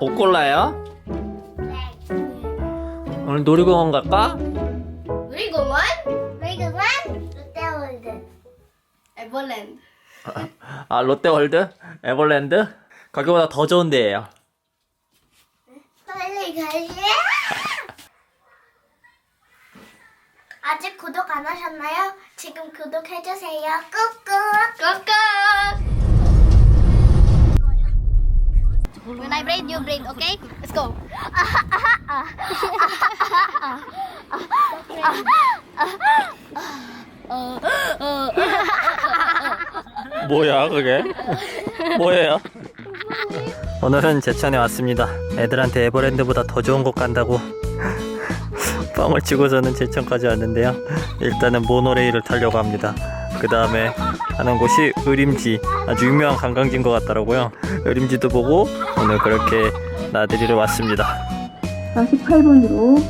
뭐 골라요? 네. 오늘 놀이공원 갈까? 놀이공원? 놀이공원? 롯데월드. 에버랜드. 아 롯데월드? 에버랜드? 거기보다 더 좋은 데예요 빨리 갈래? 아직 구독 안 하셨나요? 지금 구독해주세요. 꾹꾹. 꾹꾹. When I braid, you braid, okay? Let's go. 뭐야 그게? 뭐예요? 오늘은 제천에 왔습니다 애들한테 에버랜드보다 더 좋은 곳 간다고 뻥을 치고서는 제천까지 왔는데요 일단은 모노레일을 타려고 합니다 그 다음에 가는 곳이 의림지 아주 유명한 관광지인 것 같더라고요 의림지도 보고 오늘 그렇게 나들이를 왔습니다 48번으로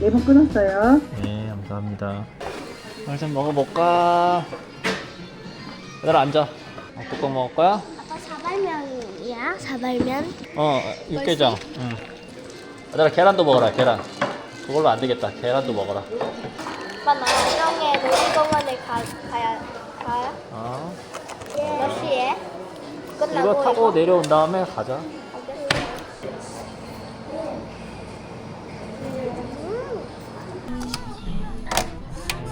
4번 끊었어요. 네 감사합니다 오늘 좀 먹어볼까? 얘들아 앉아 어, 뚜껑 먹을 거야? 아빠 사발면이야? 사발면? 어 육개장 응. 얘들아 계란도 먹어라 계란 그걸로 안 되겠다 계란도 먹어라 아빠 나중에 놀이공원에 가, 가야 가요? 어. 몇 시에? 끝나고 이거 타고 내려온 다음에 가자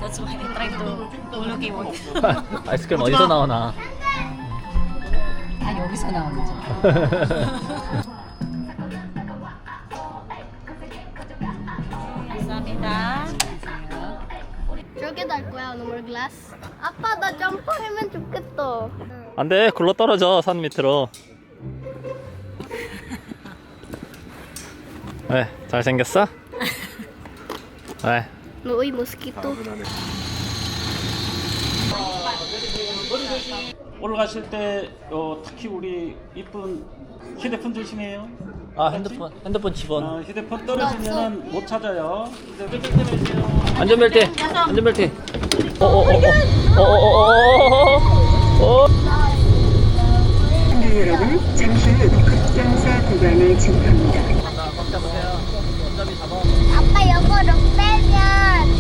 That's why I tried to looking one. 아이스크림 어디서 나오나 아 여기서 나오는지. 달 거야 노멀 글라스 아빠 나 점프하면 좋겠다 안돼 굴러 떨어져 산 밑으로 왜 잘생겼어? 왜? 노이 모스키토 올라가실 때 어, 특히 우리 이쁜 휴대폰 조심해요. 아 핸드폰 핸드폰 집어 어, 휴대폰 떨어지면 못 찾아요. 휴대폰 떨어지세요. 안전벨트. 안전벨트. 어어어어어어어어어 여러분, 잠시 후 급정사 구간을 진입합니다. 아빠 이거로 빼면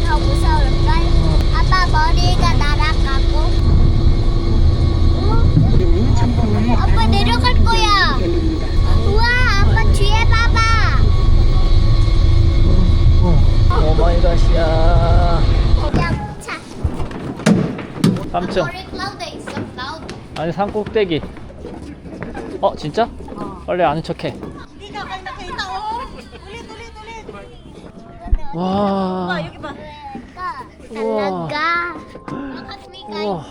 더 무서울걸? 아빠 머리가 날 3층 머리 클라우드에 있어? 클라우드. 아니 산 꼭대기. 어 진짜? 빨리 아는 척해. 와. 우와. 날아가 우와.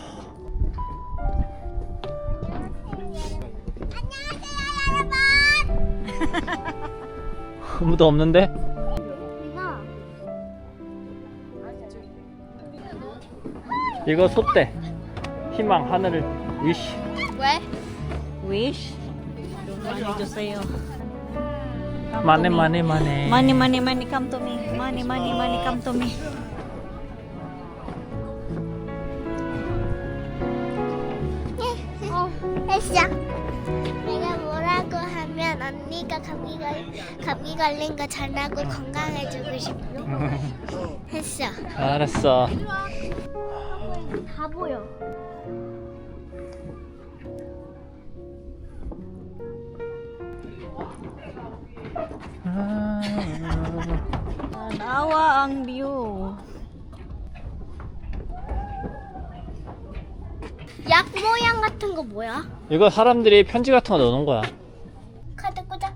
아무도 없는데? 이거 소떼 희망 하늘을 위시 왜? Wish. Money to sa'yo. 마네 마네 마네 Money, money, money, come to me. Money, money, money, come to me. 어, 했어. 내가 뭐라고 하면 언니가 감기 걸 감기 걸린 거 잘나고 건강해지고 싶어. 했어. 알았어 다 보여. Nawa ang view. 약 모양 같은 거 뭐야? 이거 사람들이 편지 같은 거 넣는 거야 카드 꽂아.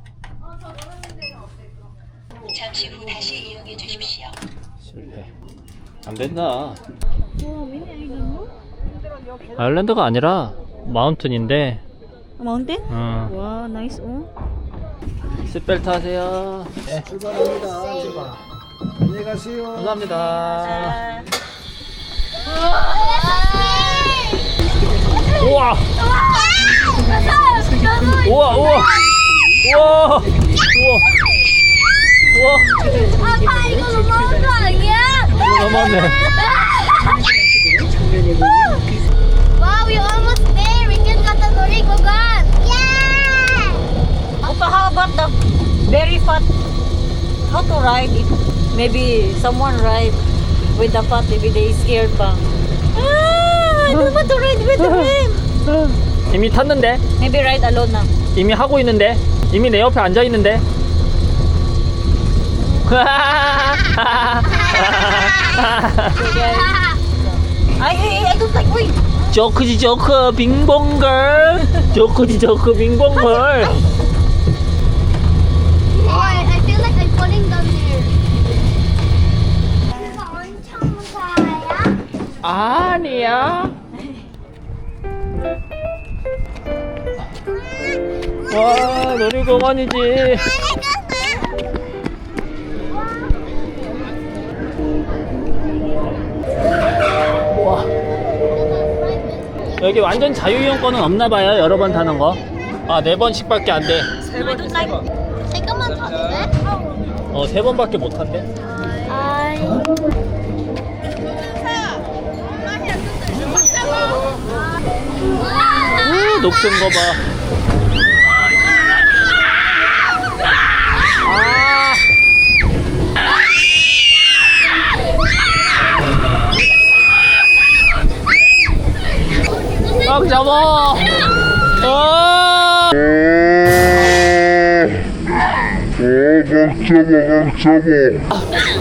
실패 안 된다 아일랜드가 아니라 마운틴인데 Mountain? 어. Wow, nice. Oh. 싯 벨트 하세요 네. 안녕히 가세요. 감사합니다 우와 우와 우와 우와 우와 우와 아빠 이거 너무한 거 아니야? 이거 너무하네 Wow, we almost there. We can go to 놀이공원. Yeah! Opa, how about the how to ride if maybe someone ride with the pot, maybe they scared pa. Ah, I don't want to ride with him. 이미 탔는데 Maybe ride alone na. 이미 하고 있는데 이미 내 옆에 앉아 있는데 Ay, ay, ay, I don't like, uy. 조크지 조크 빙봉걸 조크지 조크 빙봉걸 I, I feel like I'm falling down here. 이거 엄청 무서워요. 아니야 와 놀이공원이지 와 여기 완전 자유이용권은 없나봐요 여러 번 타는 거 아 네 번씩밖에 안돼 don't like. 잠깐만 타도 돼? 어 세 번밖에 못 탄대 아이. 우 녹슨 거 봐 아 꽉 잡아 아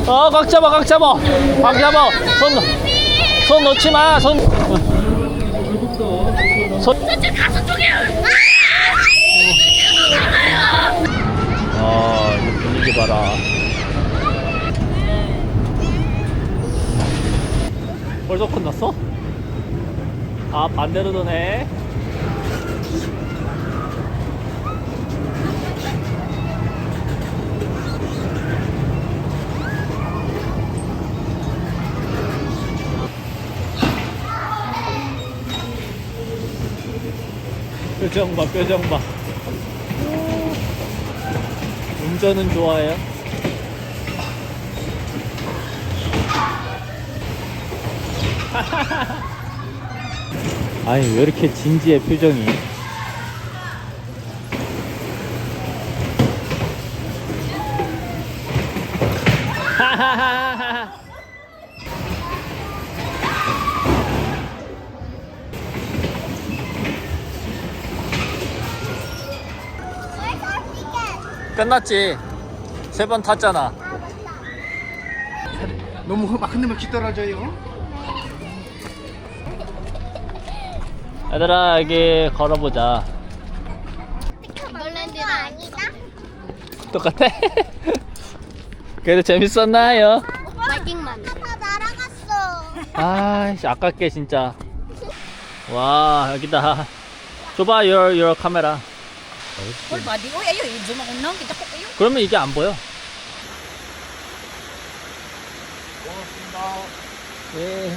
어, 꽉 잡아, 꽉 잡아. 꽉 잡아. 손, 놓- 손 놓지 마, 손. 손. 아, 이거 분위기 봐라. 벌써 끝났어? 아, 반대로 도네. 표정 봐, 표정 봐. 운전은 좋아해요? 아니, 왜 이렇게 진지해, 표정이? 끝났지? 세 번 탔잖아. 너무 막 흔들면 기 떨어져요. 얘들아, 여기 걸어보자. timberland는 아니다. 똑같아? 그래도 재밌었나요? 마징만. 다 날아갔어. 아, 씨, 아깝게 진짜. 와, 여기다. 줘봐, your, your 카메라. Uy, body, uy, ayo, i-zoom ako nang. Kita ko kayo. 그러면 이게 안 보여. 예.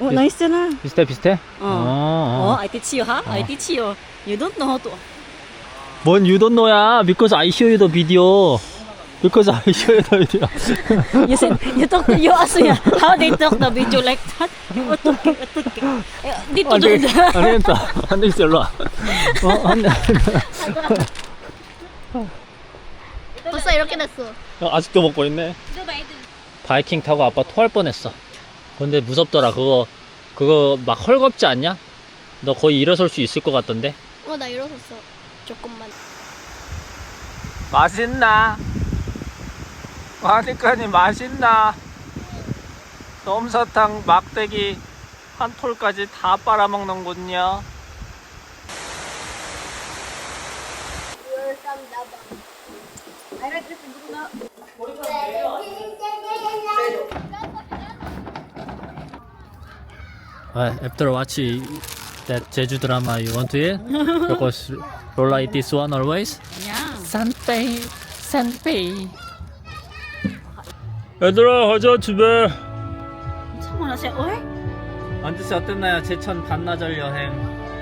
Oh, nice na. 비슷해, 비슷해? 어. 어. Oh, I teach you, ha? I teach you. You don't know how to. 뭔 유돈노야? Because I show you the video. Because I show you the video. You said, you talk to you as ya. How they talk the video like that? Utuk, utuk. Eh, Dito 안. 되겠다. 안 되겠다. 안 일로 와. 어, 안 돼. 벌써 이렇게 됐어. 어, 아직도 먹고 있네. 바이킹 타고 아빠 토할 뻔했어. 근데 무섭더라. 그거 그거 막 헐겁지 않냐? 너 거의 일어설 수 있을 것 같던데. 어, 나 일어섰어. 조금만. 맛있나? 하니까니 맛있나? 솜사탕 막대기 한 톨까지 다 빨아먹는군요. Uh, after watching that Jeju drama, you want to eat? because Lola eat this one always. Yeah. 산페이, 산페이. 얘들아, 가자 집에. Na siya, oy. 안드씨 어땠나요? 제천 반나절 여행.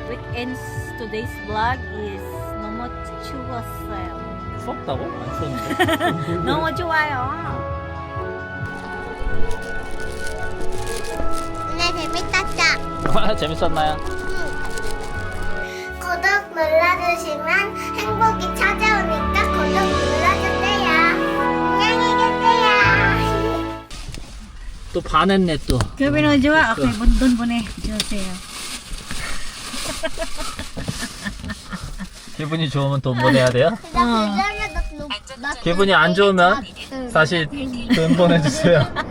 Weekends, today's vlog is 너무 추웠어요. 추웠다고? 안 추웠는데. 너무 좋아요. 네, 정말 재밌었어. 아, 재밌었나요? 구독 눌러주시면 행복이 찾아오니까 구독 눌러주세요. 안녕히 계세요. 또 반했네 또. 교빈은 좋아. 오케이, 문, 눈 보내 주세요. 기분이 좋으면 돈 보내야 돼요? 나 그러면 나 너무 기분이 안 좋으면 다시 돈 보내주세요.